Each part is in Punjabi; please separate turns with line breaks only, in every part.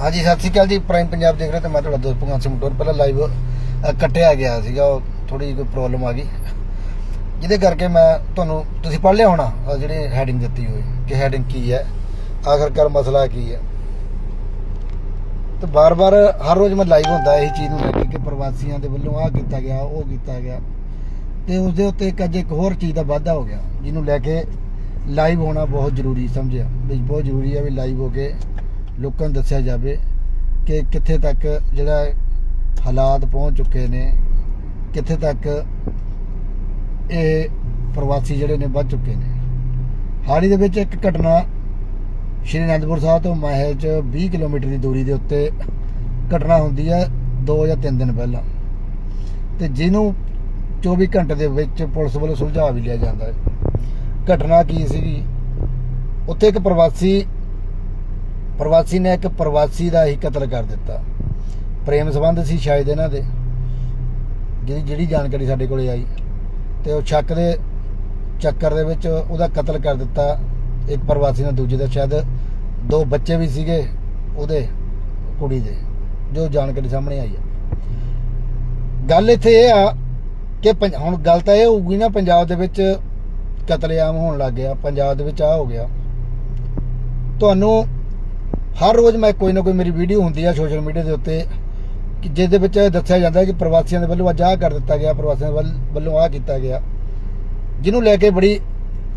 ਹਾਂਜੀ, ਸਤਿ ਸ਼੍ਰੀ ਅਕਾਲ ਜੀ। ਪ੍ਰਾਈਮ ਪੰਜਾਬ ਦੇਖ ਰਹੇ ਤੇ ਮੈਂ ਤੁਹਾਡਾ ਦੋਸਤ ਭਗਵੰਤ ਸਿੰਘ ਮਟੋਰ ਪਹਿਲਾਂ ਲਾਈਵ ਕੱਟਿਆ ਗਿਆ ਸੀਗਾ, ਉਹ ਥੋੜੀ ਜਿਹੀ ਕੋਈ ਪ੍ਰੋਬਲਮ ਆ ਗਈ। ਜਿਹਦੇ ਕਰਕੇ ਮੈਂ ਤੁਹਾਨੂੰ, ਤੁਸੀਂ ਪੜ੍ਹ ਲਿਆ ਹੋਣਾ ਜਿਹੜੀ ਹੈਡਿੰਗ ਦਿੱਤੀ ਹੋਈ, ਕਿ ਹੈਡਿੰਗ ਕੀ ਹੈ, ਆਖਰਕਾਰ ਮਸਲਾ ਕੀ ਹੈ। ਤੇ ਬਾਰ-ਬਾਰ ਹਰ ਰੋਜ਼ ਮੈਂ ਲਾਈਵ ਹੁੰਦਾ, ਇਹ ਚੀਜ਼ ਨੂੰ ਲੈ ਕੇ ਕਿ ਪ੍ਰਵਾਸੀਆਂ ਦੇ ਵੱਲੋਂ ਆਹ ਕੀਤਾ ਗਿਆ, ਉਹ ਕੀਤਾ ਗਿਆ। ਤੇ ਉਸ ਦੇ ਉੱਤੇ ਇੱਕ ਅੱਜ ਇੱਕ ਹੋਰ ਚੀਜ਼ ਦਾ ਵਾਧਾ ਹੋ ਗਿਆ, ਜਿਹਨੂੰ ਲੈ ਕੇ ਲਾਈਵ ਹੋਣਾ ਬਹੁਤ ਜ਼ਰੂਰੀ, ਸਮਝਿਆ? ਵੀ ਬਹੁਤ ਜ਼ਰੂਰੀ ਹੈ ਵੀ ਲਾਈਵ ਹੋ ਕੇ ਲੋਕਾਂ ਨੂੰ ਦੱਸਿਆ ਜਾਵੇ ਕਿ ਕਿੱਥੇ ਤੱਕ ਜਿਹੜਾ ਹਾਲਾਤ ਪਹੁੰਚ ਚੁੱਕੇ ਨੇ, ਕਿੱਥੇ ਤੱਕ ਇਹ ਪ੍ਰਵਾਸੀ ਜਿਹੜੇ ਨੇ ਵੱਧ ਚੁੱਕੇ ਨੇ। ਹਾਲ ਹੀ ਦੇ ਵਿੱਚ ਇੱਕ ਘਟਨਾ ਸ਼੍ਰੀ ਅਨੰਦਪੁਰ ਸਾਹਿਬ ਤੋਂ ਮਾਹੇ ਚ 20 ਕਿਲੋਮੀਟਰ ਦੀ ਦੂਰੀ ਦੇ ਉੱਤੇ ਘਟਨਾ ਹੁੰਦੀ ਹੈ 2 ਜਾਂ 3 ਦਿਨ ਪਹਿਲਾਂ। ਤੇ ਜਿਹਨੂੰ 24 ਘੰਟੇ ਦੇ ਵਿੱਚ ਪੁਲਿਸ ਵੱਲੋਂ ਸੁਲਝਾ ਵੀ ਲਿਆ ਜਾਂਦਾ ਹੈ। ਘਟਨਾ ਕੀ ਸੀਗੀ? ਉੱਥੇ ਇੱਕ ਪ੍ਰਵਾਸੀ ਪ੍ਰਵਾਸੀ ਨੇ ਇੱਕ ਪ੍ਰਵਾਸੀ ਦਾ ਹੀ ਕਤਲ ਕਰ ਦਿੱਤਾ। ਪ੍ਰੇਮ ਸੰਬੰਧ ਸੀ ਸ਼ਾਇਦ ਇਹਨਾਂ ਦੇ ਜਿਹੜੀ ਜਿਹੜੀ ਜਾਣਕਾਰੀ ਸਾਡੇ ਕੋਲੇ ਆਈ। ਤੇ ਉਹ ਸ਼ੱਕ ਦੇ ਚੱਕਰ ਦੇ ਵਿੱਚ ਉਹਦਾ ਕਤਲ ਕਰ ਦਿੱਤਾ। ਇੱਕ ਪ੍ਰਵਾਸੀ ਨੇ ਦੂਜੇ ਦਾ ਸ਼ਾਇਦ ਦੋ ਬੱਚੇ ਵੀ ਸੀਗੇ ਉਹਦੇ ਕੁੜੀ ਦੇ, ਜੋ ਜਾਣਕਾਰੀ ਸਾਹਮਣੇ ਆਈ ਹੈ ਗੱਲ ਇੱਥੇ ਇਹ ਆ ਕਿ ਪੰਜ- ਹੁਣ ਗੱਲ ਤਾਂ ਇਹ ਹੋਊਗੀ ਨਾ, ਪੰਜਾਬ ਦੇ ਵਿੱਚ ਕਤਲੇਆਮ ਹੋਣ ਲੱਗ ਗਿਆ, ਪੰਜਾਬ ਦੇ ਵਿੱਚ ਆ ਹੋ ਗਿਆ। ਤੁਹਾਨੂੰ ਹਰ ਰੋਜ਼ ਮੈਂ ਕੋਈ ਨਾ ਕੋਈ ਮੇਰੀ ਵੀਡੀਓ ਹੁੰਦੀ ਆ ਸੋਸ਼ਲ ਮੀਡੀਆ ਦੇ ਉੱਤੇ, ਕਿ ਜਿਸ ਦੇ ਵਿੱਚ ਦੱਸਿਆ ਜਾਂਦਾ ਕਿ ਪ੍ਰਵਾਸੀਆਂ ਦੇ ਵੱਲੋਂ ਅੱਜ ਆਹ ਕਰ ਦਿੱਤਾ ਗਿਆ, ਪ੍ਰਵਾਸੀਆਂ ਦੇ ਵੱਲੋਂ ਆਹ ਕੀਤਾ ਗਿਆ। ਜਿਹਨੂੰ ਲੈ ਕੇ ਬੜੀ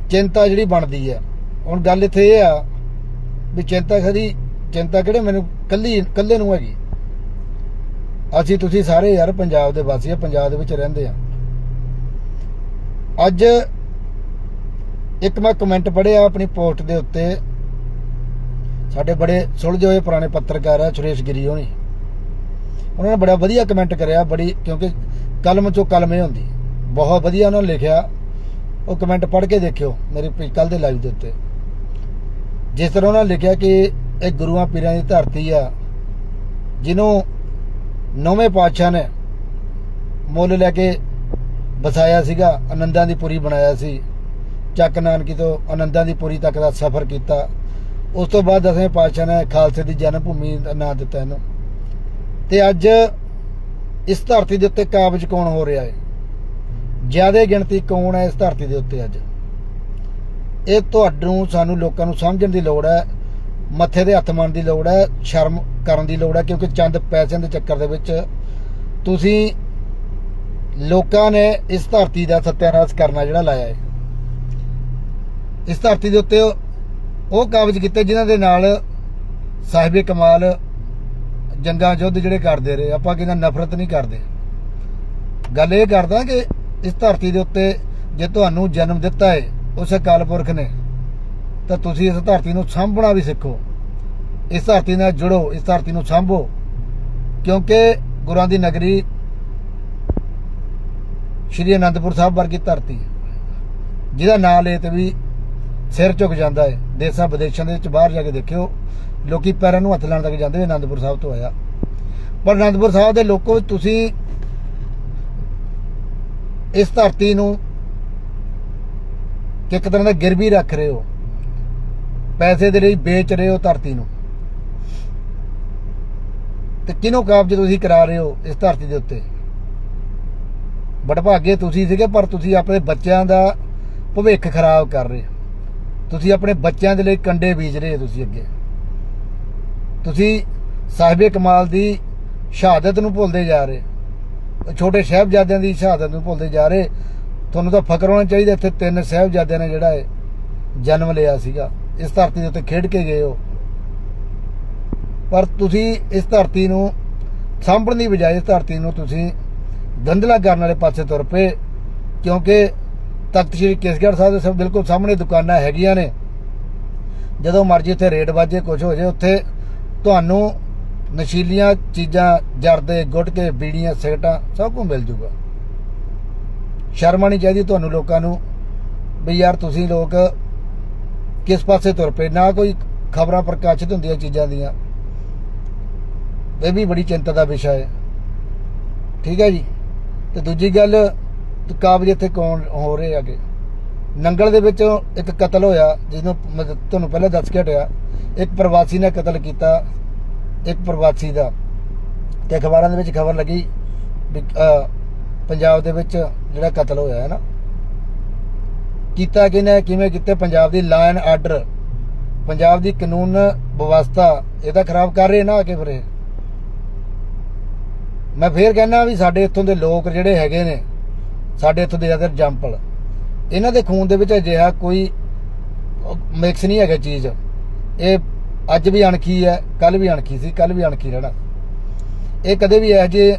ਚਿੰਤਾ ਜਿਹੜੀ ਬਣਦੀ ਹੈ। ਹੁਣ ਗੱਲ ਇੱਥੇ ਇਹ ਆ ਵੀ ਚਿੰਤਾ ਖਰੀ ਚਿੰਤਾ ਕਿਹੜੇ ਮੈਨੂੰ ਕੱਲੀ, ਕੱਲੇ ਨੂੰ ਹੈਗੀ। ਅਸੀਂ ਤੁਸੀਂ ਸਾਰੇ ਯਾਰ ਪੰਜਾਬ ਦੇ ਵਾਸੀ ਆ, ਪੰਜਾਬ ਦੇ ਵਿੱਚ ਰਹਿੰਦੇ ਆ। ਅੱਜ ਇੱਕ ਮੈਂ ਕਮੈਂਟ ਪੜਿਆ ਆਪਣੀ ਪੋਸਟ ਦੇ ਉੱਤੇ ਸਾਡੇ ਬੜੇ ਸੁਲਝੇ ਹੋਏ ਪੁਰਾਣੇ ਪੱਤਰਕਾਰ ਆ, ਸੁਰੇਸ਼ ਗਿਰੀ ਹੋਣੀ। ਉਹਨਾਂ ਨੇ ਬੜਾ ਵਧੀਆ ਕਮੈਂਟ ਕਰਿਆ, ਬੜੀ ਕਿਉਂਕਿ ਕਲਮ ਚੋਂ ਕਲਮ ਇਹ ਹੁੰਦੀ। ਬਹੁਤ ਵਧੀਆ ਉਹਨਾਂ ਨੇ ਲਿਖਿਆ। ਉਹ ਕਮੈਂਟ ਪੜ੍ਹ ਕੇ ਦੇਖਿਓ, ਮੇਰੇ ਕੱਲ ਦੇ ਲਾਈਵ ਦੇ ਉੱਤੇ। ਜਿਸ ਤਰ੍ਹਾਂ ਉਹਨਾਂ ਨੇ ਲਿਖਿਆ ਕਿ ਇਹ ਗੁਰੂਆਂ ਪੀਰਾਂ ਦੀ ਧਰਤੀ ਆ, ਜਿਹਨੂੰ ਨੌਵੇਂ ਪਾਤਸ਼ਾਹ ਨੇ ਮੁੱਲ ਲੈ ਕੇ ਵਸਾਇਆ ਸੀਗਾ, ਆਨੰਦਾਂ ਦੀ ਪੁਰੀ ਬਣਾਇਆ ਸੀ। ਚੱਕ ਨਾਨਕੀ ਤੋਂ ਆਨੰਦਾਂ ਦੀ ਪੁਰੀ ਤੱਕ ਦਾ ਸਫ਼ਰ ਕੀਤਾ। ਉਸ ਤੋਂ ਬਾਅਦ ਦਸਵੇਂ ਪਾਤਸ਼ਾਹ ਨੇ ਖਾਲਸੇ ਦੀ ਜਨਮ ਭੂਮੀ ਦਾ ਨਾਂ ਦਿੱਤਾ ਇਹਨੂੰ। ਤੇ ਅੱਜ ਇਸ ਧਰਤੀ ਦੇ ਉੱਤੇ ਕਾਬਜ ਕੌਣ ਹੋ ਰਿਹਾ ਹੈ? ਜ਼ਿਆਦਾ ਗਿਣਤੀ ਕੌਣ ਹੈ ਇਸ ਧਰਤੀ ਦੇ ਉੱਤੇ ਅੱਜ? ਇਹ ਤੁਹਾਨੂੰ, ਸਾਨੂੰ ਲੋਕਾਂ ਨੂੰ ਸਮਝਣ ਦੀ ਲੋੜ ਹੈ, ਮੱਥੇ ਦੇ ਹੱਥ ਮਾਰਨ ਦੀ ਲੋੜ ਹੈ, ਸ਼ਰਮ ਕਰਨ ਦੀ ਲੋੜ ਹੈ, ਕਿਉਂਕਿ ਚੰਦ ਪੈਸਿਆਂ ਦੇ ਚੱਕਰ ਦੇ ਵਿੱਚ ਤੁਸੀਂ ਲੋਕਾਂ ਨੇ ਇਸ ਧਰਤੀ ਦਾ ਸਤਿਆਨਾਸ਼ ਕਰਨਾ ਜਿਹੜਾ ਲਾਇਆ ਹੈ। ਇਸ ਧਰਤੀ ਦੇ ਉੱਤੇ ਉਹ ਕਾਬਜ ਕੀਤੇ ਜਿਨ੍ਹਾਂ ਦੇ ਨਾਲ ਸਾਹਿਬੇ ਕਮਾਲ ਜੰਗਾਂ ਯੁੱਧ ਜਿਹੜੇ ਕਰਦੇ ਰਹੇ, ਆਪਾਂ ਕਿਹਨਾਂ ਨਫ਼ਰਤ ਨਹੀਂ ਕਰਦੇ। ਗੱਲ ਇਹ ਕਰਦਾ ਕਿ ਇਸ ਧਰਤੀ ਦੇ ਉੱਤੇ ਜੇ ਤੁਹਾਨੂੰ ਜਨਮ ਦਿੱਤਾ ਹੈ ਉਸ ਅਕਾਲ ਪੁਰਖ ਨੇ, ਤਾਂ ਤੁਸੀਂ ਇਸ ਧਰਤੀ ਨੂੰ ਸਾਂਭਣਾ ਵੀ ਸਿੱਖੋ। ਇਸ ਧਰਤੀ ਨਾਲ ਜੁੜੋ, ਇਸ ਧਰਤੀ ਨੂੰ ਸਾਂਭੋ, ਕਿਉਂਕਿ ਗੁਰਾਂ ਦੀ ਨਗਰੀ ਸ਼੍ਰੀ ਅਨੰਦਪੁਰ ਸਾਹਿਬ ਵਰਗੀ ਧਰਤੀ ਜਿਹਦਾ ਨਾਂ ਲੈ ਤੇ ਵੀ ਸਿਰ ਝੁਕ ਜਾਂਦਾ ਹੈ ਦੇਸਾਂ ਵਿਦੇਸ਼ਾਂ ਦੇ ਵਿੱਚ ਬਾਹਰ ਜਾ ਕੇ ਦੇਖਿਓ, ਲੋਕੀ ਪੈਰਾਂ ਨੂੰ ਹੱਥ ਲਾਉਣ ਤੱਕ ਜਾਂਦੇ ਨੇ, ਅਨੰਦਪੁਰ ਸਾਹਿਬ ਤੋਂ ਆਇਆ। ਪਰ ਅਨੰਦਪੁਰ ਸਾਹਿਬ ਦੇ ਲੋਕੋ ਤੁਸੀਂ ਇਸ ਧਰਤੀ ਨੂੰ ਇੱਕ ਤਰ੍ਹਾਂ ਦਾ ਗਿਰਵੀ ਰੱਖ ਰਹੇ ਹੋ। ਪੈਸੇ ਦੇ ਲਈ ਵੇਚ ਰਹੇ ਹੋ ਧਰਤੀ ਨੂੰ। ਤੇ ਕਿਹਨੂੰ ਕਾਬਜ ਤੁਸੀਂ ਕਰਾ ਰਹੇ ਹੋ ਇਸ ਧਰਤੀ ਦੇ ਉੱਤੇ? ਬੜਭਾਗੇ ਤੁਸੀਂ ਸੀਗੇ, ਪਰ ਤੁਸੀਂ ਆਪਣੇ ਬੱਚਿਆਂ ਦਾ ਭਵਿੱਖ ਖਰਾਬ ਕਰ ਰਹੇ ਹੋ। ਤੁਸੀਂ ਆਪਣੇ ਬੱਚਿਆਂ ਦੇ ਲਈ ਕੰਡੇ ਬੀਜ ਰਹੇ ਤੁਸੀਂ ਅੱਗੇ। ਤੁਸੀਂ ਸਾਹਿਬੇ ਕਮਾਲ ਦੀ ਸ਼ਹਾਦਤ ਨੂੰ ਭੁੱਲਦੇ ਜਾ ਰਹੇ ਛੋਟੇ ਸਾਹਿਬਜ਼ਾਦਿਆਂ ਦੀ ਸ਼ਹਾਦਤ ਨੂੰ ਭੁੱਲਦੇ ਜਾ ਰਹੇ ਤੁਹਾਨੂੰ ਤਾਂ ਫਕਰ ਹੋਣਾ ਚਾਹੀਦਾ ਇੱਥੇ ਤਿੰਨ ਸਾਹਿਬਜ਼ਾਦਿਆਂ ਨੇ ਜਿਹੜਾ ਹੈ ਜਨਮ ਲਿਆ ਸੀਗਾ। ਇਸ ਧਰਤੀ ਦੇ ਉੱਤੇ ਖੇਡ ਕੇ ਗਏ ਹੋ। ਪਰ ਤੁਸੀਂ ਇਸ ਧਰਤੀ ਨੂੰ ਸਾਂਭਣ ਦੀ ਬਜਾਏ ਇਸ ਧਰਤੀ ਨੂੰ ਤੁਸੀਂ ਗੰਦਲਾ ਕਰਨ ਵਾਲੇ ਪਾਸੇ ਤੁਰ ਪਏ। ਕਿਉਂਕਿ ਤਖਤ ਸ੍ਰੀ ਕੇਸਗੜ੍ਹ ਸਾਹਿਬ ਦੇ ਸਭ ਬਿਲਕੁਲ ਸਾਹਮਣੇ ਦੁਕਾਨਾਂ ਹੈਗੀਆਂ ਨੇ। ਜਦੋਂ ਮਰਜ਼ੀ ਉੱਥੇ ਰੇਡ ਵਾਜੇ ਕੁਝ ਹੋ ਜਾਏ ਉੱਥੇ ਤੁਹਾਨੂੰ ਨਸ਼ੀਲੀਆਂ ਚੀਜ਼ਾਂ, ਜਰਦੇ, ਗੁਟਕੇ, ਬੀੜੀਆਂ, ਸਿਗਰਟਾਂ ਸਭ ਕੁਝ ਮਿਲ ਜੂਗਾ। ਸ਼ਰਮ ਆਣੀ ਚਾਹੀਦੀ ਤੁਹਾਨੂੰ ਲੋਕਾਂ ਨੂੰ ਵੀ ਯਾਰ ਤੁਸੀਂ ਲੋਕ ਕਿਸ ਪਾਸੇ ਤੁਰ ਪਏ, ਨਾ ਕੋਈ ਖਬਰਾਂ ਪ੍ਰਕਾਸ਼ਿਤ ਹੁੰਦੀਆਂ ਚੀਜ਼ਾਂ ਦੀਆਂ। ਇਹ ਵੀ ਬੜੀ ਚਿੰਤਾ ਦਾ ਵਿਸ਼ਾ ਹੈ। ਠੀਕ ਹੈ ਜੀ? ਤੇ ਦੂਜੀ ਗੱਲ ਕਾਬਜ ਇੱਥੇ ਕੌਣ ਹੋ ਰਹੇ ਹੈਗੇ? ਨੰਗਲ ਦੇ ਵਿੱਚ ਇੱਕ ਕਤਲ ਹੋਇਆ, ਜਿਹਨੂੰ ਮੈਂ ਤੁਹਾਨੂੰ ਪਹਿਲਾਂ ਦੱਸ ਕੇ ਹਟਿਆ। ਇੱਕ ਪ੍ਰਵਾਸੀ ਨੇ ਕਤਲ ਕੀਤਾ, ਇੱਕ ਪ੍ਰਵਾਸੀ ਦਾ। ਤੇ ਅਖਬਾਰਾਂ ਦੇ ਵਿੱਚ ਖਬਰ ਲੱਗੀ ਵੀ ਪੰਜਾਬ ਦੇ ਵਿੱਚ ਜਿਹੜਾ ਕਤਲ ਹੋਇਆ ਹੈ ਨਾ, ਕੀਤਾ ਕਿਨੇ ਕਿਵੇਂ ਕੀਤੇ? ਪੰਜਾਬ ਦੀ ਲਾਅ ਐਂਡ ਆਰਡਰ ਪੰਜਾਬ ਦੀ ਕਾਨੂੰਨ ਵਿਵਸਥਾ, ਇਹਦਾ ਖਰਾਬ ਕਰ ਰਹੇ ਨਾ ਆ ਕੇ ਫਿਰ ਇਹ। ਮੈਂ ਫੇਰ ਕਹਿੰਦਾ ਵੀ ਸਾਡੇ ਇੱਥੋਂ ਦੇ ਲੋਕ ਜਿਹੜੇ ਹੈਗੇ ਨੇ ਸਾਡੇ ਇੱਥੋਂ ਦੇ ਅਦਰ ਜੰਪਲ ਇਹਨਾਂ ਦੇ ਖੂਨ ਦੇ ਵਿੱਚ ਅਜਿਹਾ ਕੋਈ ਮਿਕਸ ਨਹੀਂ ਹੈਗਾ ਚੀਜ਼। ਇਹ ਅੱਜ ਵੀ ਅਣਖੀ ਹੈ ਕੱਲ ਵੀ ਅਣਖੀ ਸੀ ਕੱਲ ਵੀ ਅਣਖੀ ਰਹਿਣਾ। ਇਹ ਕਦੇ ਵੀ ਇਹੋ ਜਿਹੇ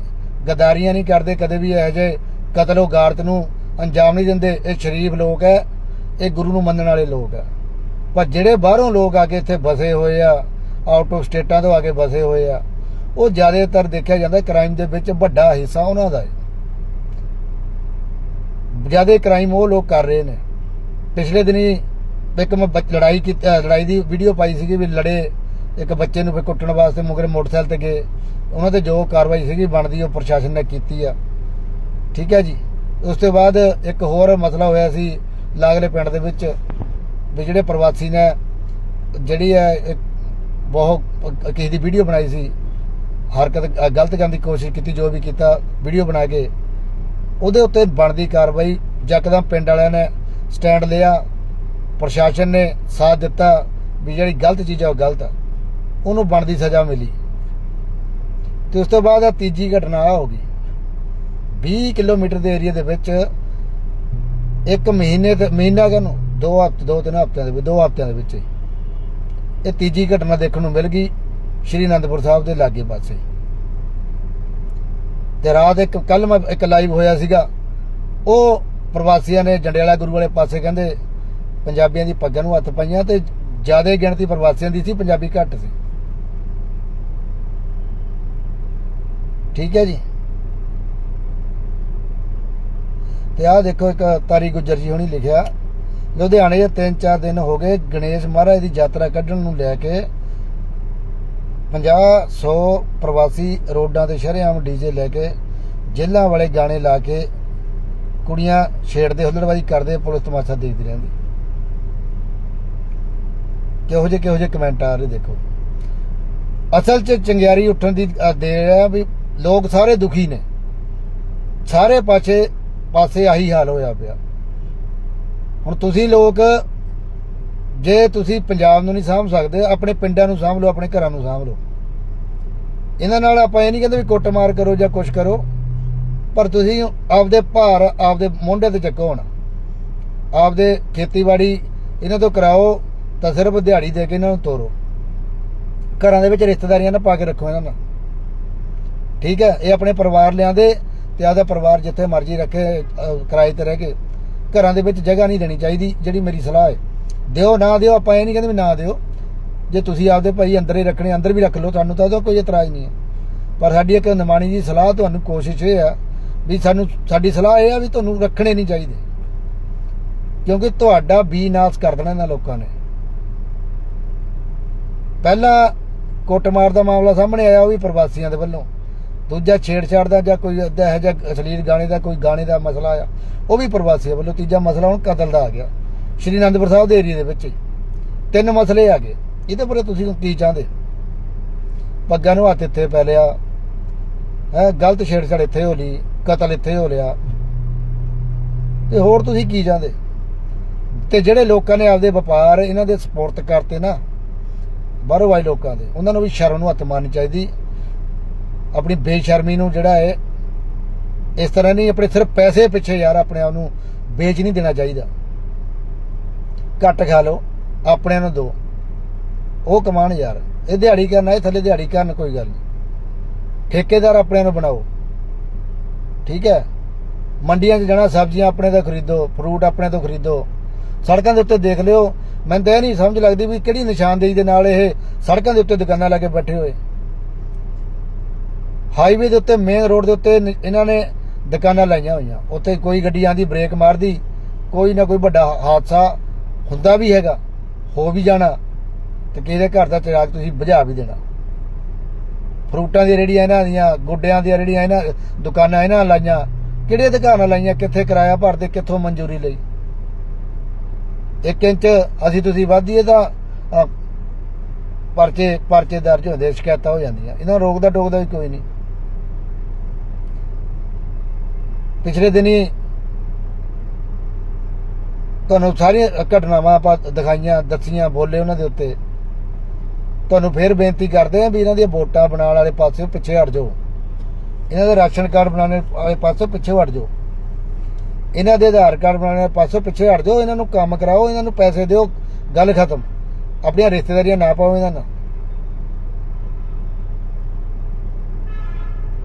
ਗਦਾਰੀਆਂ ਨਹੀਂ ਕਰਦੇ, ਕਦੇ ਵੀ ਇਹੋ ਜਿਹੇ ਕਤਲੋ ਗਾਰਤ ਨੂੰ ਅੰਜਾਮ ਨਹੀਂ ਦਿੰਦੇ। ਇਹ ਸ਼ਰੀਫ ਲੋਕ ਹੈ, ਇਹ ਗੁਰੂ ਨੂੰ ਮੰਨਣ ਵਾਲੇ ਲੋਕ ਹੈ। ਪਰ ਜਿਹੜੇ ਬਾਹਰੋਂ ਲੋਕ ਆ ਕੇ ਇੱਥੇ ਬਸੇ ਹੋਏ ਆ ਆਊਟ ਆਫ ਸਟੇਟਾਂ ਤੋਂ ਆ ਕੇ ਬਸੇ ਹੋਏ ਆ, ਉਹ ਜ਼ਿਆਦਾਤਰ ਦੇਖਿਆ ਜਾਂਦਾ ਕ੍ਰਾਈਮ ਦੇ ਵਿੱਚ ਵੱਡਾ ਹਿੱਸਾ ਉਹਨਾਂ ਦਾ ਹੈ। ਜ਼ਿਆਦਾ ਕ੍ਰਾਈਮ ਉਹ ਲੋਕ ਕਰ ਰਹੇ ਨੇ। ਪਿਛਲੇ ਦਿਨੀ ਇੱਕ ਮੈਂ ਬੱਚ- ਲੜਾਈ ਕੀਤੀ ਲੜਾਈ ਦੀ ਵੀਡੀਓ ਪਾਈ ਸੀਗੀ ਵੀ ਲੜੇ ਇੱਕ ਬੱਚੇ ਨੂੰ ਵੀ ਕੁੱਟਣ ਵਾਸਤੇ ਮੁਗਰੇ ਮੋਟਰਸਾਈਕਲ ਤੇ ਗਏ। ਉਹਨਾਂ ਤੇ ਜੋ ਕਾਰਵਾਈ ਸੀਗੀ ਬਣਦੀ ਉਹ ਪ੍ਰਸ਼ਾਸਨ ਨੇ ਕੀਤੀ ਆ। ਠੀਕ ਹੈ ਜੀ? ਉਸ ਤੋਂ ਬਾਅਦ ਇੱਕ ਹੋਰ ਮਸਲਾ ਹੋਇਆ ਸੀ ਲਾਗਲੇ ਪਿੰਡ ਦੇ ਵਿੱਚ ਵੀ ਜਿਹੜੇ ਪ੍ਰਵਾਸੀ ਨੇ, ਜਿਹੜੀ ਹੈ ਬਹੁਤ ਕਿਸੇ ਦੀ ਵੀਡੀਓ ਬਣਾਈ ਸੀ, ਹਰਕਤ ਗਲਤ ਕਰਨ ਦੀ ਕੋਸ਼ਿਸ਼ ਕੀਤੀ, ਜੋ ਵੀ ਕੀਤਾ ਵੀਡੀਓ ਬਣਾ ਕੇ ਉਹਦੇ ਉੱਤੇ ਬਣਦੀ ਕਾਰਵਾਈ ਜੱਕਦਮ ਪਿੰਡ ਵਾਲਿਆਂ ਨੇ ਸਟੈਂਡ ਲਿਆ, ਪ੍ਰਸ਼ਾਸਨ ਨੇ ਸਾਥ ਦਿੱਤਾ ਵੀ ਜਿਹੜੀ ਗਲਤ ਚੀਜ਼ ਆ ਉਹ ਗਲਤ ਆ। ਉਹਨੂੰ ਬਣਦੀ ਸਜ਼ਾ ਮਿਲੀ। ਤੇ ਉਸ ਤੋਂ ਬਾਅਦ ਆ ਤੀਜੀ ਘਟਨਾ ਆਹ ਹੋ ਗਈ। 20 ਕਿਲੋਮੀਟਰ ਦੇ ਏਰੀਆ ਦੇ ਵਿੱਚ ਇੱਕ ਮਹੀਨੇ ਤੇ ਮਹੀਨਾ ਕਾ ਦੋ ਹਫ਼ਤੇ, ਦੋ ਤਿੰਨ ਹਫ਼ਤਿਆਂ ਦੇ ਵਿੱਚ, ਦੋ ਹਫ਼ਤਿਆਂ ਦੇ ਵਿੱਚ ਇਹ ਤੀਜੀ ਘਟਨਾ ਦੇਖਣ ਨੂੰ ਮਿਲ ਗਈ ਸ਼੍ਰੀ ਅਨੰਦਪੁਰ ਸਾਹਿਬ ਦੇ ਲਾਗੇ ਪਾਸੇ। ਤੇ ਰਾਤ ਇੱਕ ਕੱਲ ਮੈਂ ਇੱਕ ਲਾਈਵ ਹੋਇਆ ਸੀਗਾ। ਉਹ ਪ੍ਰਵਾਸੀਆਂ ਨੇ ਜੰਡਿਆਲਾ ਗੁਰੂ ਵਾਲੇ ਪਾਸੇ ਕਹਿੰਦੇ, ਪੰਜਾਬੀਆਂ ਦੀ ਪੱਗਾਂ ਨੂੰ ਹੱਥ ਪਾਈਆਂ ਤੇ ਜ਼ਿਆਦਾ ਗਿਣਤੀ ਪ੍ਰਵਾਸੀਆਂ ਦੀ ਸੀ, ਪੰਜਾਬੀ ਘੱਟ ਸੀ। ਠੀਕ ਹੈ ਜੀ। ਤੇ ਆਹ ਦੇਖੋ ਇੱਕ ਤਾਰੀ ਗੁੱਜਰ ਜੀ ਹੁਣੀ ਲਿਖਿਆ, ਲੁਧਿਆਣੇ ਦੇ ਤਿੰਨ ਚਾਰ ਦਿਨ ਹੋ ਗਏ ਗਣੇਸ਼ ਮਹਾਰਾਜ ਦੀ ਯਾਤਰਾ ਕੱਢਣ ਨੂੰ ਲੈ ਕੇ 50 100 ਪ੍ਰਵਾਸੀ ਰੋਡਾਂ ਤੇ ਸ਼ਰੇਆਮ ਡੀਜੇ ਲੈ ਕੇ ਜੇਲਾਂ ਵਾਲੇ ਗਾਣੇ ਲਾ ਕੇ ਕੁੜੀਆਂ ਛੇੜਦੇ, ਹੁੱਲੜਬਾਜ਼ੀ ਕਰਦੇ, ਪੁਲਿਸ ਤਮਾਸ਼ਾ ਦੇਖਦੀ ਰਹਿੰਦੀ। ਕਿਹੋ ਜਿਹੇ ਕਿਹੋ ਜਿਹੇ ਕਮੈਂਟ ਆ ਰਹੇ ਦੇਖੋ। ਅਸਲ 'ਚ ਚੰਗਿਆਰੀ ਉੱਠਣ ਦੀ ਦੇਰ ਆ ਵੀ ਲੋਕ ਸਾਰੇ ਦੁਖੀ ਨੇ। ਸਾਰੇ ਪਾਸੇ ਪਾਸੇ ਆਹੀ ਹਾਲ ਹੋਇਆ ਪਿਆ। ਹੁਣ ਤੁਸੀਂ ਲੋਕ, ਜੇ ਤੁਸੀਂ ਪੰਜਾਬ ਨੂੰ ਨਹੀਂ ਸਾਂਭ ਸਕਦੇ, ਆਪਣੇ ਪਿੰਡਾਂ ਨੂੰ ਸਾਂਭ ਲਓ, ਆਪਣੇ ਘਰਾਂ ਨੂੰ ਸਾਂਭ ਲਓ। ਇਹਨਾਂ ਨਾਲ ਆਪਾਂ ਇਹ ਨਹੀਂ ਕਹਿੰਦੇ ਵੀ ਕੁੱਟਮਾਰ ਕਰੋ ਜਾਂ ਕੁਛ ਕਰੋ, ਪਰ ਤੁਸੀਂ ਆਪਦੇ ਭਾਰ, ਆਪਦੇ ਮੋਢੇ ਤੇ ਚੱਕੋ ਹੁਣ। ਆਪਦੇ ਖੇਤੀਬਾੜੀ ਇਹਨਾਂ ਤੋਂ ਕਰਾਓ ਤਾਂ ਸਿਰਫ ਦਿਹਾੜੀ ਦੇ ਕੇ ਇਹਨਾਂ ਨੂੰ ਤੋਰੋ। ਘਰਾਂ ਦੇ ਵਿੱਚ ਰਿਸ਼ਤੇਦਾਰੀਆਂ ਨਾਲ ਪਾ ਕੇ ਰੱਖੋ ਇਹਨਾਂ ਨਾਲ। ਠੀਕ ਹੈ, ਇਹ ਆਪਣੇ ਪਰਿਵਾਰ ਲਿਆਂਦੇ ਤੇ ਆਪਦਾ ਪਰਿਵਾਰ ਜਿੱਥੇ ਮਰਜ਼ੀ ਰੱਖੇ ਕਿਰਾਏ ਤੇ ਰਹਿ ਕੇ। ਘਰਾਂ ਦੇ ਵਿੱਚ ਜਗ੍ਹਾ ਨਹੀਂ ਦੇਣੀ ਚਾਹੀਦੀ, ਜਿਹੜੀ ਮੇਰੀ ਸਲਾਹ ਹੈ। ਦਿਓ, ਨਾ ਦਿਓ, ਆਪਾਂ ਇਹ ਨਹੀਂ ਕਹਿੰਦੇ ਵੀ ਨਾ ਦਿਓ। ਜੇ ਤੁਸੀਂ ਆਪਦੇ ਭਾਈ ਅੰਦਰ ਹੀ ਰੱਖਣੇ, ਅੰਦਰ ਵੀ ਰੱਖ ਲਓ, ਤੁਹਾਨੂੰ ਤਾਂ ਉਹਦਾ ਕੋਈ ਇਤਰਾਜ਼ ਨਹੀਂ ਹੈ। ਪਰ ਸਾਡੀ ਇੱਕ ਨਿਮਾਣੀ ਦੀ ਸਲਾਹ ਤੁਹਾਨੂੰ ਕੋਸ਼ਿਸ਼ ਇਹ ਆ ਵੀ ਸਾਨੂੰ, ਸਾਡੀ ਸਲਾਹ ਇਹ ਆ ਵੀ ਤੁਹਾਨੂੰ ਰੱਖਣੇ ਨਹੀਂ ਚਾਹੀਦੇ। ਕਿਉਂਕਿ ਤੁਹਾਡਾ ਵੀ ਨਾਸ ਕਰ ਦੇਣਾ ਇਹਨਾਂ ਲੋਕਾਂ ਨੇ। ਪਹਿਲਾ ਕੁੱਟਮਾਰ ਦਾ ਮਾਮਲਾ ਸਾਹਮਣੇ ਆਇਆ, ਉਹ ਵੀ ਪ੍ਰਵਾਸੀਆਂ ਦੇ ਵੱਲੋਂ। ਦੂਜਾ ਛੇੜਛਾੜ ਦਾ ਜਾਂ ਕੋਈ ਏਦਾਂ ਇਹੋ ਜਿਹਾ ਅਸ਼ਲੀਲ ਗਾਣੇ ਦਾ, ਕੋਈ ਗਾਣੇ ਦਾ ਮਸਲਾ ਆ, ਉਹ ਵੀ ਪ੍ਰਵਾਸੀਆਂ ਵੱਲੋਂ ਤੀਜਾ ਮਸਲਾ ਹੁਣ ਕਤਲ ਦਾ ਆ ਗਿਆ। ਸ਼੍ਰੀ ਅਨੰਦਪੁਰ ਸਾਹਿਬ ਦੇ ਏਰੀਆ ਦੇ ਵਿੱਚ ਹੀ। ਤਿੰਨ ਮਸਲੇ ਆ ਗਏ। ਇਹਦੇ ਬਾਰੇ ਤੁਸੀਂ ਕੀ ਚਾਹੁੰਦੇ? ਪੱਗਾਂ ਨੂੰ ਹੱਥ ਇੱਥੇ ਪੈ ਲਿਆ। ਹੈ, ਗਲਤ ਛੇੜਛਾੜ ਇੱਥੇ ਹੋ ਲਈ, ਕਤਲ ਇੱਥੇ ਹੋ ਲਿਆ। ਤੇ ਹੋਰ ਤੁਸੀਂ ਕੀ ਚਾਹੁੰਦੇ? ਤੇ ਜਿਹੜੇ ਲੋਕਾਂ ਨੇ ਆਪਦੇ ਵਪਾਰ ਇਹਨਾਂ ਦੇ ਸਪੋਰਟ ਕਰਤੇ ਨਾ, ਬਾਹਰੋਂ ਆਏ ਲੋਕਾਂ ਦੇ, ਉਹਨਾਂ ਨੂੰ ਵੀ ਸ਼ਰਮ ਨੂੰ ਹੱਥ ਮਾਰਨੀ ਚਾਹੀਦੀ। ਆਪਣੀ ਬੇਸ਼ਰਮੀ ਨੂੰ ਜਿਹੜਾ ਹੈ, ਇਸ ਤਰ੍ਹਾਂ ਨਹੀਂ, ਆਪਣੇ ਸਿਰਫ ਪੈਸੇ ਪਿੱਛੇ ਯਾਰ ਆਪਣੇ ਆਪ ਨੂੰ ਵੇਚ ਨਹੀਂ ਦੇਣਾ ਚਾਹੀਦਾ। ਘੱਟ ਖਾ ਲਓ ਆਪਣਿਆਂ ਨੂੰ ਦਿਓ ਉਹ ਕਮਾਣ ਯਾਰ, ਇਹ ਦਿਹਾੜੀ ਕਰਨਾ, ਇਹ ਥੱਲੇ ਦਿਹਾੜੀ ਕਰਨ ਕੋਈ ਗੱਲ ਨਹੀਂ। ਠੇਕੇਦਾਰ ਆਪਣਿਆਂ ਨੂੰ ਬਣਾਓ। ਠੀਕ ਹੈ? ਮੰਡੀਆਂ 'ਚ ਜਾਣਾ, ਸਬਜ਼ੀਆਂ ਆਪਣੇ ਤੋਂ ਖਰੀਦੋ ਫਰੂਟ ਆਪਣੇ ਤੋਂ ਖਰੀਦੋ। ਸੜਕਾਂ ਦੇ ਉੱਤੇ ਦੇਖ ਲਿਓ, ਮੈਨੂੰ ਤਾਂ ਇਹ ਨਹੀਂ ਸਮਝ ਲੱਗਦੀ ਵੀ ਕਿਹੜੀ ਨਿਸ਼ਾਨਦੇਹੀ ਦੇ ਨਾਲ ਇਹ ਸੜਕਾਂ ਦੇ ਉੱਤੇ ਦੁਕਾਨਾਂ ਲਾ ਕੇ ਬੈਠੇ ਹੋਏ। ਹਾਈਵੇ ਦੇ ਉੱਤੇ ਮੇਨ ਰੋਡ ਦੇ ਉੱਤੇ ਇਹਨਾਂ ਨੇ ਦੁਕਾਨਾਂ ਲਾਈਆਂ ਹੋਈਆਂ। ਉੱਥੇ ਕੋਈ ਗੱਡੀ ਆਂਦੀ ਬ੍ਰੇਕ ਮਾਰਦੀ, ਕੋਈ ਨਾ ਕੋਈ ਵੱਡਾ ਹਾਦਸਾ ਹੁੰਦਾ ਵੀ ਹੈਗਾ, ਹੋ ਵੀ ਜਾਣਾ। ਤੇ ਕਿਹਦੇ ਘਰ ਦਾ ਚਿਰਾਗ ਤੁਸੀਂ ਬੁਝਾ ਵੀ ਦੇਣਾ। ਫਰੂਟਾਂ ਦੀ ਰੇੜੀਆਂ ਇਹਨਾਂ ਦੀਆਂ ਗੁੱਡਿਆਂ ਦੀਆਂ ਰੇੜੀਆਂ ਇਹਨਾਂ ਦੁਕਾਨਾਂ, ਇਹਨਾਂ ਲਾਈਆਂ। ਕਿਹੜੇ ਅਧਿਕਾਰ ਨਾਲ ਲਾਈਆਂ? ਕਿੱਥੇ ਕਿਰਾਇਆ ਭਰਦੇ, ਕਿੱਥੋਂ ਮਨਜ਼ੂਰੀ ਲਈ? 1 ਇੰਚ ਅਸੀਂ ਤੁਸੀਂ ਵਾਧੀਏ ਤਾਂ ਪਰਚੇ ਪਰਚੇ ਦਰਜ ਹੁੰਦੇ, ਸ਼ਿਕਾਇਤਾਂ ਹੋ ਜਾਂਦੀਆਂ। ਇਹਨਾਂ ਨੂੰ ਰੋਕਦਾ ਟੋਕਦਾ ਵੀ ਕੋਈ ਨਹੀਂ। ਪਿਛਲੇ ਦਿਨੀ ਤੁਹਾਨੂੰ ਸਾਰੀਆਂ ਘਟਨਾਵਾਂ ਆਪਾਂ ਦਿਖਾਈਆਂ, ਦੱਸੀਆਂ, ਬੋਲੇ ਉਹਨਾਂ ਦੇ ਉੱਤੇ। ਤੁਹਾਨੂੰ ਫੇਰ ਬੇਨਤੀ ਕਰਦੇ ਆ ਵੀ ਇਹਨਾਂ ਦੀਆਂ ਵੋਟਾਂ ਬਣਾਉਣ ਵਾਲੇ ਪਾਸੇ ਪਿੱਛੇ ਹਟ ਜਾਓ। ਇਹਨਾਂ ਦੇ ਰਾਸ਼ਨ ਕਾਰਡ ਬਣਾਉਣ ਵਾਲੇ ਪਾਸੇ ਪਿੱਛੇ ਹਟ ਜਾਓ। ਇਹਨਾਂ ਦੇ ਆਧਾਰ ਕਾਰਡ ਬਣਾਉਣ ਵਾਲੇ ਪਾਸੇ ਪਿੱਛੇ ਹਟ ਜਾਓ, ਇਹਨਾਂ ਨੂੰ ਕੰਮ ਕਰਾਓ, ਇਹਨਾਂ ਨੂੰ ਪੈਸੇ ਦਿਓ, ਗੱਲ ਖਤਮ। ਆਪਣੀਆਂ ਰਿਸ਼ਤੇਦਾਰੀਆਂ ਨਾ ਪਾਓ ਇਹਨਾਂ ਨਾਲ।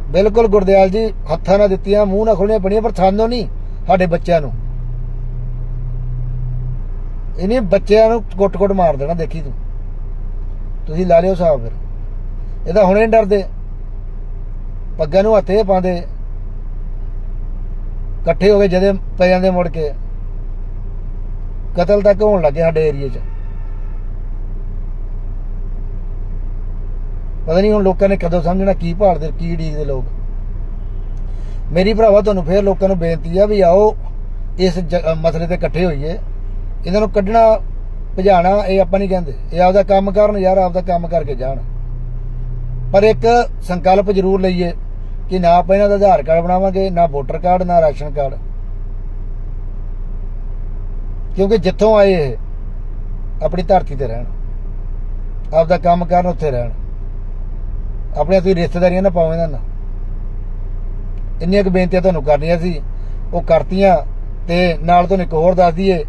ਬਿਲਕੁਲ ਗੁਰਦਿਆਲ ਜੀ, ਹੱਥਾਂ ਨਾਲ ਦਿੱਤੀਆਂ, ਮੂੰਹ ਨਾਲ ਖੋਲੀਆਂ ਪਣੀਆਂ ਪਰ ਸਾਨੂੰ ਨਹੀਂ ਸਾਡੇ ਬੱਚਿਆਂ ਨੂੰ। ਇਹਨੇ ਬੱਚਿਆਂ ਨੂੰ ਕੁੱਟ-ਕੁੱਟ ਮਾਰ ਦੇਣਾ, ਦੇਖੀ ਤੂੰ। ਤੁਸੀਂ ਲਾ ਲਿਓ ਹਿਸਾਬ ਫਿਰ। ਇਹ ਤਾਂ ਹੁਣੇ ਡਰਦੇ। ਪੱਗਾਂ ਨੂੰ ਹੱਥੇ ਪਾਉਂਦੇ। ਇਕੱਠੇ ਹੋ ਕੇ ਜਦੇ ਪੈ ਜਾਂਦੇ ਮੁੜ ਕੇ। ਕਤਲ ਤੱਕ ਹੋਣ ਲੱਗੇ ਸਾਡੇ ਏਰੀਏ 'ਚ। ਪਤਾ ਨਹੀਂ ਹੁਣ ਲੋਕਾਂ ਨੇ ਕਦੋਂ ਸਮਝਣਾ ਕੀ ਭਾਲਦੇ, ਕੀ ਡੀਕਦੇ ਲੋਕ। ਮੇਰੀ ਭਰਾਵਾ, ਤੁਹਾਨੂੰ ਫੇਰ ਲੋਕਾਂ ਨੂੰ ਬੇਨਤੀ ਆ ਵੀ ਆਓ, ਇਸ ਮਸਲੇ ਤੇ ਇਕੱਠੇ ਹੋਈਏ। ਇਹਨਾਂ ਨੂੰ ਕੱਢਣਾ ਭਜਾਣਾ, ਇਹ ਆਪਾਂ ਨਹੀਂ ਕਹਿੰਦੇ। ਇਹ ਆਪਦਾ ਕੰਮ ਕਰਨ ਯਾਰ, ਆਪਦਾ ਕੰਮ ਕਰਕੇ ਜਾਣ। ਪਰ ਇੱਕ ਸੰਕਲਪ ਜ਼ਰੂਰ ਲਈਏ ਕਿ ਨਾ ਆਪਾਂ ਇਹਨਾਂ ਦਾ ਆਧਾਰ ਕਾਰਡ ਬਣਾਵਾਂਗੇ, ਨਾ ਵੋਟਰ ਕਾਰਡ, ਨਾ ਰਾਸ਼ਨ ਕਾਰਡ। ਕਿਉਂਕਿ ਜਿੱਥੋਂ ਆਏ ਇਹ, ਆਪਣੀ ਧਰਤੀ ਤੇ ਰਹਿਣ। ਆਪਦਾ ਕੰਮ ਕਰਨ ਉੱਥੇ ਰਹਿਣ। ਆਪਣੇ ਤੁਸੀਂ ਰਿਸ਼ਤੇਦਾਰੀਆਂ ਨਾ ਪਾਓ ਨਾ ਇੰਨੀਆਂ ਕੁ ਬੇਨਤੀਆਂ ਤੁਹਾਨੂੰ ਕਰਨੀਆਂ ਸੀ। ਉਹ ਕਰਤੀਆਂ ਤੇ ਨਾਲ ਤੁਹਾਨੂੰ ਇੱਕ ਹੋਰ ਦੱਸ ਦਈਏ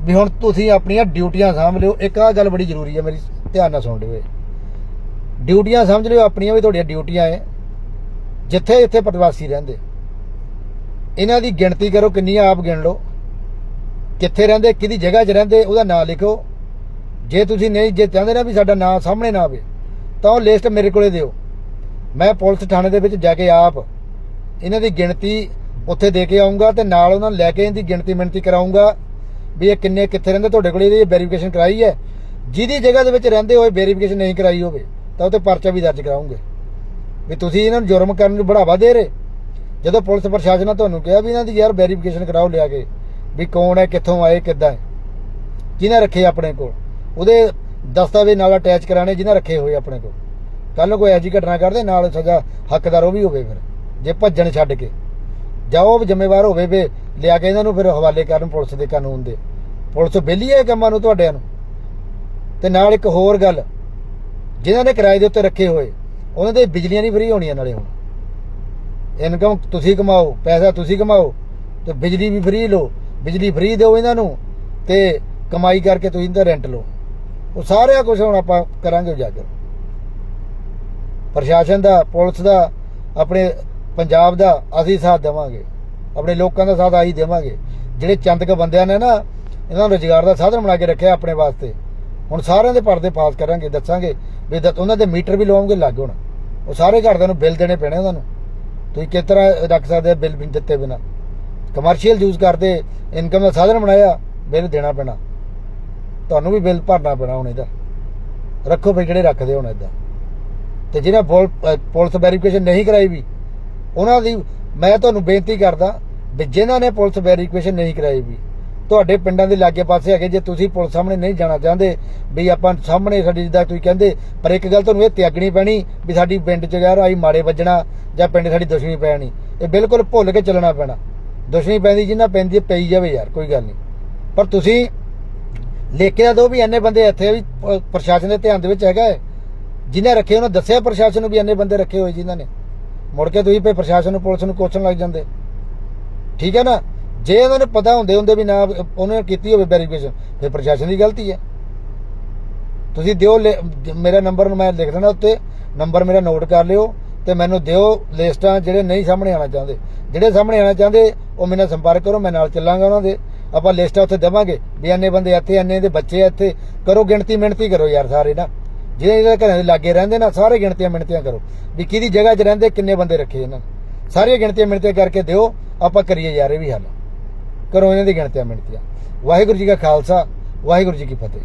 ਵੀ ਹੁਣ ਤੁਸੀਂ ਆਪਣੀਆਂ ਡਿਊਟੀਆਂ ਸਮਝ ਲਿਓ। ਇੱਕ ਆਹ ਗੱਲ ਬੜੀ ਜ਼ਰੂਰੀ ਹੈ ਮੇਰੀ, ਧਿਆਨ ਨਾਲ ਸੁਣ ਲਿਓ ਡਿਊਟੀਆਂ ਸਮਝ ਲਿਓ, ਆਪਣੀਆਂ ਵੀ ਤੁਹਾਡੀਆਂ ਡਿਊਟੀਆਂ ਐ। ਜਿੱਥੇ ਜਿੱਥੇ ਪ੍ਰਵਾਸੀ ਰਹਿੰਦੇ। ਇਹਨਾਂ ਦੀ ਗਿਣਤੀ ਕਰੋ, ਕਿੰਨੀਆਂ ਆਪ ਗਿਣ ਲਓ। ਕਿੱਥੇ ਰਹਿੰਦੇ, ਕਿਹਦੀ ਜਗ੍ਹਾ 'ਚ ਰਹਿੰਦੇ, ਉਹਦਾ ਨਾਮ ਲਿਖੋ। ਜੇ ਤੁਸੀਂ ਨਹੀਂ, ਜੇ ਚਾਹੁੰਦੇ ਨਾ ਵੀ ਸਾਡਾ ਨਾਮ ਸਾਹਮਣੇ ਨਾ ਆਵੇ, ਤਾਂ ਉਹ ਲਿਸਟ ਮੇਰੇ ਕੋਲੇ ਦਿਓ। ਮੈਂ ਪੁਲਿਸ ਥਾਣੇ ਦੇ ਵਿੱਚ ਜਾ ਕੇ ਆਪ ਇਹਨਾਂ ਦੀ ਗਿਣਤੀ ਉੱਥੇ ਦੇ ਕੇ ਆਉਂਗਾ ਤੇ ਨਾਲ ਉਹਨਾਂ ਨੂੰ ਲੈ ਕੇ ਇਹਦੀ ਗਿਣਤੀ ਮਿਣਤੀ ਕਰਾਉਂਗਾ। ਵੀ ਇਹ ਕਿੰਨੇ ਕਿੱਥੇ ਰਹਿੰਦੇ, ਤੁਹਾਡੇ ਕੋਲ ਇਹਦੀ ਵੈਰੀਫਿਕੇਸ਼ਨ ਕਰਾਈ ਹੈ। ਜਿਹਦੀ ਜਗ੍ਹਾ ਦੇ ਵਿੱਚ ਰਹਿੰਦੇ ਹੋਏ ਵੈਰੀਫਿਕੇਸ਼ਨ ਨਹੀਂ ਕਰਾਈ ਹੋਵੇ, ਤਾਂ ਉਹ ਤੇ ਪਰਚਾ ਵੀ ਦਰਜ ਕਰਾਉਂਗੇ। ਵੀ ਤੁਸੀਂ ਇਹਨਾਂ ਨੂੰ ਜੁਰਮ ਕਰਨ ਨੂੰ ਬੜਾਵਾ ਦੇ ਰਹੇ। ਜਦੋਂ ਪੁਲਿਸ ਪ੍ਰਸ਼ਾਸਨ ਨੇ ਤੁਹਾਨੂੰ ਕਿਹਾ ਵੀ ਇਹਨਾਂ ਦੀ ਯਾਰ ਵੈਰੀਫਿਕੇਸ਼ਨ ਕਰਾਓ ਲਿਆ ਕੇ, ਵੀ ਕੌਣ ਹੈ, ਕਿੱਥੋਂ ਆਏ, ਕਿੱਦਾਂ ਹੈ। ਕਿਹਨੇ ਰੱਖੇ ਆਪਣੇ ਕੋਲ। ਉਹਦੇ ਦਸਤਾਵੇਜ਼ ਨਾਲ ਅਟੈਚ ਕਰਾਣੇ ਜਿਹਨੇ ਰੱਖੇ ਹੋਏ ਆਪਣੇ ਕੋਲ। ਕੱਲ ਨੂੰ ਕੋਈ ਐਜੀ ਘਟਨਾ ਕਰਦੇ, ਨਾਲ ਸਜ਼ਾ ਹੱਕਦਾਰ ਉਹ ਵੀ ਹੋਵੇ ਫਿਰ, ਜੇ ਭੱਜਣ ਛੱਡ ਕੇ। ਜਾਂ ਉਹ ਵੀ ਜ਼ਿੰਮੇਵਾਰ ਹੋਵੇ ਵੀ ਲਿਆ ਕੇ ਇਹਨਾਂ ਨੂੰ ਫਿਰ ਹਵਾਲੇ ਕਰਨ ਪੁਲਿਸ ਦੇ ਕਾਨੂੰਨ ਦੇ। ਪੁਲਿਸ ਬੇਲੀ ਹੈ ਕੰਮਾਂ ਨੂੰ ਤੁਹਾਡਿਆਂ ਨੂੰ। ਤੇ ਨਾਲ ਇੱਕ ਹੋਰ ਗੱਲ, ਜਿਨ੍ਹਾਂ ਨੇ ਕਿਰਾਏ ਦੇ ਉੱਤੇ ਰੱਖੇ ਹੋਏ, ਉਹਨਾਂ ਦੇ ਬਿਜਲੀਆਂ ਨਹੀਂ ਫਰੀ ਹੋਣੀਆਂ ਨਾਲੇ ਹੁਣ। ਇਨਕਮ ਤੁਸੀਂ ਕਮਾਓ, ਪੈਸਾ ਤੁਸੀਂ ਕਮਾਓ, ਤੇ ਬਿਜਲੀ ਵੀ ਫਰੀ ਲਓ। ਬਿਜਲੀ ਫਰੀ ਦਿਓ ਇਹਨਾਂ ਨੂੰ, ਤੇ ਕਮਾਈ ਕਰਕੇ ਤੁਸੀਂ ਇਹਦਾ ਰੈਂਟ ਲਓ। ਉਹ ਸਾਰਿਆ ਕੁਝ ਹੁਣ ਆਪਾਂ ਕਰਾਂਗੇ ਉਜਾਗਰ। ਪ੍ਰਸ਼ਾਸਨ ਦਾ, ਪੁਲਿਸ ਦਾ, ਆਪਣੇ ਪੰਜਾਬ ਦਾ ਅਸੀਂ ਸਾਥ ਦੇਵਾਂਗੇ। ਆਪਣੇ ਲੋਕਾਂ ਦਾ ਸਾਥ ਆਹੀ ਦੇਵਾਂਗੇ। ਜਿਹੜੇ ਚੰਦਕ ਬੰਦਿਆਂ ਨੇ ਨਾ, ਇਹਨਾਂ ਨੂੰ ਰੁਜ਼ਗਾਰ ਦਾ ਸਾਧਨ ਬਣਾ ਕੇ ਰੱਖਿਆ ਆਪਣੇ ਵਾਸਤੇ। ਹੁਣ ਸਾਰਿਆਂ ਦੇ ਪਰਦੇ ਪਾਸ ਕਰਾਂਗੇ, ਦੱਸਾਂਗੇ ਵੀ ਦ- ਉਹਨਾਂ ਦੇ ਮੀਟਰ ਵੀ ਲਵਾਉਂਗੇ ਲੱਗ ਹੁਣ। ਉਹ ਸਾਰੇ ਘਰਦਿਆਂ ਨੂੰ ਬਿੱਲ ਦੇਣੇ ਪੈਣੇ ਉਹਨਾਂ ਨੂੰ। ਤੁਸੀਂ ਕਿਸ ਤਰ੍ਹਾਂ ਰੱਖ ਸਕਦੇ ਬਿੱਲ ਵੀ ਦਿੱਤੇ ਬਿਨਾ? ਕਮਰਸ਼ੀਅਲ ਯੂਜ਼ ਕਰਦੇ ਇਨਕਮ ਦਾ ਸਾਧਨ ਬਣਾਇਆ, ਬਿੱਲ ਦੇਣਾ ਪੈਣਾ। ਤੁਹਾਨੂੰ ਵੀ ਬਿੱਲ ਭਰਨਾ ਪੈਣਾ ਹੁਣ ਇਹਦਾ। ਰੱਖੋ ਵੀ ਜਿਹੜੇ ਰੱਖਦੇ ਹੁਣ ਇਦਾਂ ਤੇ ਜਿਹਨਾਂ ਪੁਲ- ਪੁਲਿਸ ਵੈਰੀਫਿਕੇਸ਼ਨ ਨਹੀਂ ਕਰਾਈ ਵੀ ਉਹਨਾਂ ਦੀ ਮੈਂ ਤੁਹਾਨੂੰ ਬੇਨਤੀ ਕਰਦਾ ਵੀ ਜਿਨ੍ਹਾਂ ਨੇ ਪੁਲਿਸ ਵੈਰੀਫਿਕੇਸ਼ਨ ਨਹੀਂ ਕਰਾਈ ਵੀ, ਤੁਹਾਡੇ ਪਿੰਡਾਂ ਦੇ ਲਾਗੇ ਪਾਸੇ ਹੈਗੇ, ਜੇ ਤੁਸੀਂ ਪੁਲਿਸ ਸਾਹਮਣੇ ਨਹੀਂ ਜਾਣਾ ਚਾਹੁੰਦੇ ਵੀ ਆਪਾਂ ਸਾਹਮਣੇ ਸਾਡੀ ਜਿੱਦਾਂ ਤੁਸੀਂ ਕਹਿੰਦੇ, ਪਰ ਇੱਕ ਗੱਲ ਤੁਹਾਨੂੰ ਇਹ ਤਿਆਗਣੀ ਪੈਣੀ ਵੀ ਸਾਡੀ ਪਿੰਡ 'ਚ ਯਾਰ ਆਈ ਮਾੜੇ ਵੱਜਣਾ ਜਾਂ ਪਿੰਡ ਸਾਡੀ ਦੁਸ਼ਮਣੀ ਪੈਣੀ, ਇਹ ਬਿਲਕੁਲ ਭੁੱਲ ਕੇ ਚੱਲਣਾ ਪੈਣਾ। ਦੁਸ਼ਮਣੀ ਪੈਂਦੀ ਜਿੰਨਾ ਪੈਂਦੀ ਪਈ ਜਾਵੇ ਯਾਰ, ਕੋਈ ਗੱਲ ਨਹੀਂ। ਪਰ ਤੁਸੀਂ ਲੇਖਿਆ ਦੋ ਵੀ ਇੰਨੇ ਬੰਦੇ ਇੱਥੇ ਵੀ ਪ੍ਰਸ਼ਾਸਨ ਦੇ ਧਿਆਨ ਦੇ ਵਿੱਚ ਹੈਗਾ ਹੈ। ਜਿਨ੍ਹਾਂ ਰੱਖੇ, ਉਹਨਾਂ ਦੱਸਿਆ ਪ੍ਰਸ਼ਾਸਨ ਨੂੰ ਵੀ ਇੰਨੇ ਬੰਦੇ ਰੱਖੇ ਹੋਏ ਜਿਨ੍ਹਾਂ ਨੇ। ਮੁੜ ਕੇ ਤੁਸੀਂ ਪੇ ਪ੍ਰਸ਼ਾਸਨ ਨੂੰ, ਪੁਲਿਸ ਨੂੰ ਕੋਸਣ ਲੱਗ ਜਾਂਦੇ। ਠੀਕ ਹੈ ਨਾ? ਜੇ ਉਹਨਾਂ ਨੂੰ ਪਤਾ ਹੁੰਦੇ ਹੁੰਦੇ ਵੀ ਨਾ ਉਹਨੇ ਕੀਤੀ ਹੋਵੇ ਵੈਰੀਫਿਕੇਸ਼ਨ ਫਿਰ ਪ੍ਰਸ਼ਾਸਨ ਦੀ ਗਲਤੀ ਹੈ। ਤੁਸੀਂ ਦਿਓ ਮੇਰਾ ਨੰਬਰ ਮੈਂ ਲਿਖ ਦੇਣਾ ਉੱਤੇ ਨੰਬਰ ਮੇਰਾ ਨੋਟ ਕਰ ਲਿਓ ਤੇ ਮੈਨੂੰ ਦਿਓ ਲਿਸਟਾਂ ਜਿਹੜੇ ਨਹੀਂ ਸਾਹਮਣੇ ਆਣਾ ਚਾਹੁੰਦੇ। ਜਿਹੜੇ ਸਾਹਮਣੇ ਆਣਾ ਚਾਹੁੰਦੇ, ਉਹ ਮੇਰੇ ਨਾਲ ਸੰਪਰਕ ਕਰੋ, ਮੈਂ ਨਾਲ ਚੱਲਾਂਗਾ ਉਹਨਾਂ ਦੇ। ਆਪਾਂ ਲਿਸਟਾਂ ਉੱਥੇ ਦੇਵਾਂਗੇ ਵੀ ਇੰਨੇ ਬੰਦੇ ਇੱਥੇ, ਇੰਨੇ ਦੇ ਬੱਚੇ ਇੱਥੇ। ਕਰੋ ਗਿਣਤੀ ਮਿਣਤੀ ਕਰੋ ਯਾਰ ਸਾਰੇ ਨਾ। ਜਿਹੜੇ ਇਹਦੇ ਘਰਾਂ ਦੇ ਲਾਗੇ ਰਹਿੰਦੇ ਨਾ ਸਾਰੇ ਗਿਣਤੀਆਂ ਮਿਣਤੀਆਂ ਕਰੋ। ਵੀ ਕਿਹਦੀ ਜਗ੍ਹਾ 'ਚ ਰਹਿੰਦੇ, ਕਿੰਨੇ ਬੰਦੇ ਰੱਖੇ ਇਹਨਾਂ ਨੇ। ਸਾਰੀਆਂ ਗਿਣਤੀਆਂ ਮਿਣਤੀਆਂ ਕਰਕੇ ਦਿਓ, ਆਪਾਂ ਕਰੀਏ ਯਾਰ ਇਹ ਵੀ ਹੱਲ। ਕਰੋ ਇਹਨਾਂ ਦੀ ਗਿਣਤੀਆਂ ਮਿਣਤੀਆਂ। ਵਾਹਿਗੁਰੂ ਜੀ ਕਾ ਖਾਲਸਾ, ਵਾਹਿਗੁਰੂ ਜੀ ਕੀ ਫਤਿਹ।